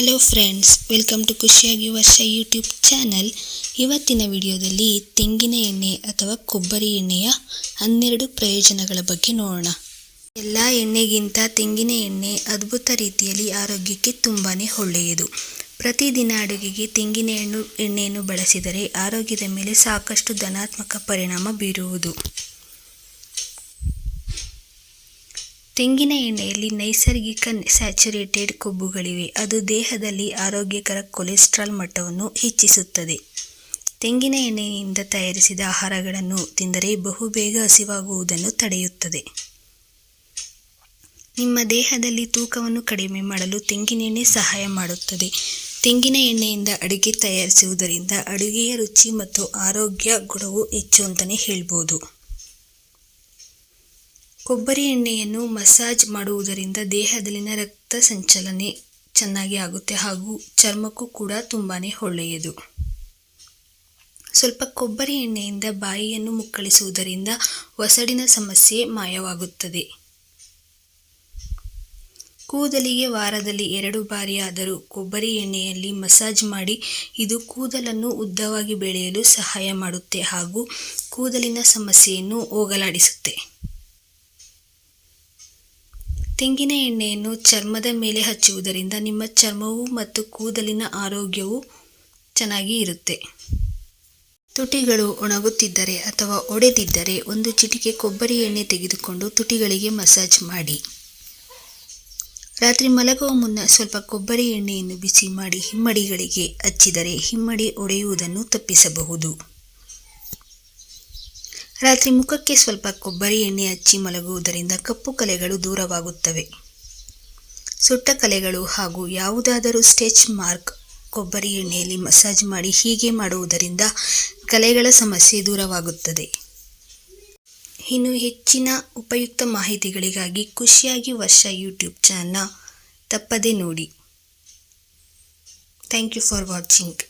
Friends welcome to ಖುಷಿಯಾಗಿ ವರ್ಷ YouTube channel ಇವತ್ತಿನ ವಿಡಿಯೋದಲ್ಲಿ ತೆಂಗಿನ ಎಣ್ಣೆ ಅಥವಾ ಕೊಬ್ಬರಿ ಎಣ್ಣೆಯ ಹನ್ನೆರಡು ಪ್ರಯೋಜನಗಳ ಬಗ್ಗೆ ನೋಡೋಣ. ಎಲ್ಲ ಎಣ್ಣೆಗಿಂತ ತೆಂಗಿನ ಎಣ್ಣೆ ಅದ್ಭುತ ರೀತಿಯಲ್ಲಿ ಆರೋಗ್ಯಕ್ಕೆ ತುಂಬಾ ಒಳ್ಳೆಯದು. ಪ್ರತಿದಿನ ಅಡುಗೆಗೆ ತೆಂಗಿನ ಎಣ್ಣು ಎಣ್ಣೆಯನ್ನು ಬಳಸಿದರೆ ಆರೋಗ್ಯದ ಮೇಲೆ ಸಾಕಷ್ಟು ಧನಾತ್ಮಕ ಪರಿಣಾಮ ಬೀರುವುದು. ತೆಂಗಿನ ಎಣ್ಣೆಯಲ್ಲಿ ನೈಸರ್ಗಿಕ ಸ್ಯಾಚುರೇಟೆಡ್ ಕೊಬ್ಬುಗಳಿವೆ. ಅದು ದೇಹದಲ್ಲಿ ಆರೋಗ್ಯಕರ ಕೊಲೆಸ್ಟ್ರಾಲ್ ಮಟ್ಟವನ್ನು ಹೆಚ್ಚಿಸುತ್ತದೆ. ತೆಂಗಿನ ಎಣ್ಣೆಯಿಂದ ತಯಾರಿಸಿದ ಆಹಾರಗಳನ್ನು ತಿಂದರೆ ಬಹುಬೇಗ ಹಸಿವಾಗುವುದನ್ನು ತಡೆಯುತ್ತದೆ. ನಿಮ್ಮ ದೇಹದಲ್ಲಿ ತೂಕವನ್ನು ಕಡಿಮೆ ಮಾಡಲು ತೆಂಗಿನೆಣ್ಣೆ ಸಹಾಯ ಮಾಡುತ್ತದೆ. ತೆಂಗಿನ ಎಣ್ಣೆಯಿಂದ ಅಡುಗೆ ತಯಾರಿಸುವುದರಿಂದ ಅಡುಗೆಯ ರುಚಿ ಮತ್ತು ಆರೋಗ್ಯ ಗುಣವು ಹೆಚ್ಚು ಅಂತಲೇ ಹೇಳ್ಬೋದು. ಕೊಬ್ಬರಿ ಎಣ್ಣೆಯನ್ನು ಮಸಾಜ್ ಮಾಡುವುದರಿಂದ ದೇಹದಲ್ಲಿನ ರಕ್ತ ಸಂಚಲನೆ ಚೆನ್ನಾಗಿ ಆಗುತ್ತೆ ಹಾಗೂ ಚರ್ಮಕ್ಕೂ ಕೂಡ ತುಂಬಾ ಒಳ್ಳೆಯದು. ಸ್ವಲ್ಪ ಕೊಬ್ಬರಿ ಎಣ್ಣೆಯಿಂದ ಬಾಯಿಯನ್ನು ಮುಕ್ಕಳಿಸುವುದರಿಂದ ಒಸಡಿನ ಸಮಸ್ಯೆ ಮಾಯವಾಗುತ್ತದೆ. ಕೂದಲಿಗೆ ವಾರದಲ್ಲಿ ಎರಡು ಬಾರಿಯಾದರೂ ಕೊಬ್ಬರಿ ಎಣ್ಣೆಯಲ್ಲಿ ಮಸಾಜ್ ಮಾಡಿ ಇದು ಕೂದಲನ್ನು ಉದ್ದವಾಗಿ ಬೆಳೆಯಲು ಸಹಾಯ ಮಾಡುತ್ತೆ ಹಾಗೂ ಕೂದಲಿನ ಸಮಸ್ಯೆಯನ್ನು ಹೋಗಲಾಡಿಸುತ್ತೆ. ತೆಂಗಿನ ಎಣ್ಣೆಯನ್ನು ಚರ್ಮದ ಮೇಲೆ ಹಚ್ಚುವುದರಿಂದ ನಿಮ್ಮ ಚರ್ಮವು ಮತ್ತು ಕೂದಲಿನ ಆರೋಗ್ಯವು ಚೆನ್ನಾಗಿ ಇರುತ್ತೆ. ತುಟಿಗಳು ಒಣಗುತ್ತಿದ್ದರೆ ಅಥವಾ ಒಡೆದಿದ್ದರೆ ಒಂದು ಚಿಟಿಕೆ ಕೊಬ್ಬರಿ ಎಣ್ಣೆ ತೆಗೆದುಕೊಂಡು ತುಟಿಗಳಿಗೆ ಮಸಾಜ್ ಮಾಡಿ. ರಾತ್ರಿ ಮಲಗುವ ಮುನ್ನ ಸ್ವಲ್ಪ ಕೊಬ್ಬರಿ ಎಣ್ಣೆಯನ್ನು ಬಿಸಿ ಮಾಡಿ ಹಿಮ್ಮಡಿಗಳಿಗೆ ಹಚ್ಚಿದರೆ ಹಿಮ್ಮಡಿ ಒಡೆಯುವುದನ್ನು ತಪ್ಪಿಸಬಹುದು. ರಾತ್ರಿ ಮುಖಕ್ಕೆ ಸ್ವಲ್ಪ ಕೊಬ್ಬರಿ ಎಣ್ಣೆ ಹಚ್ಚಿ ಮಲಗುವುದರಿಂದ ಕಪ್ಪು ಕಲೆಗಳು ದೂರವಾಗುತ್ತವೆ. ಸುಟ್ಟ ಕಲೆಗಳು ಹಾಗೂ ಯಾವುದಾದರೂ ಸ್ಟೆಚ್ ಮಾರ್ಕ್ ಕೊಬ್ಬರಿ ಎಣ್ಣೆಯಲ್ಲಿ ಮಸಾಜ್ ಮಾಡಿ ಹೀಗೆ ಮಾಡುವುದರಿಂದ ಕಲೆಗಳ ಸಮಸ್ಯೆ ದೂರವಾಗುತ್ತದೆ. ಇನ್ನು ಹೆಚ್ಚಿನ ಉಪಯುಕ್ತ ಮಾಹಿತಿಗಳಿಗಾಗಿ ಖುಷಿಯಾಗಿ ವರ್ಷ ಯೂಟ್ಯೂಬ್ ಚಾನಲ್ನ ತಪ್ಪದೇ ನೋಡಿ. Thank you for watching.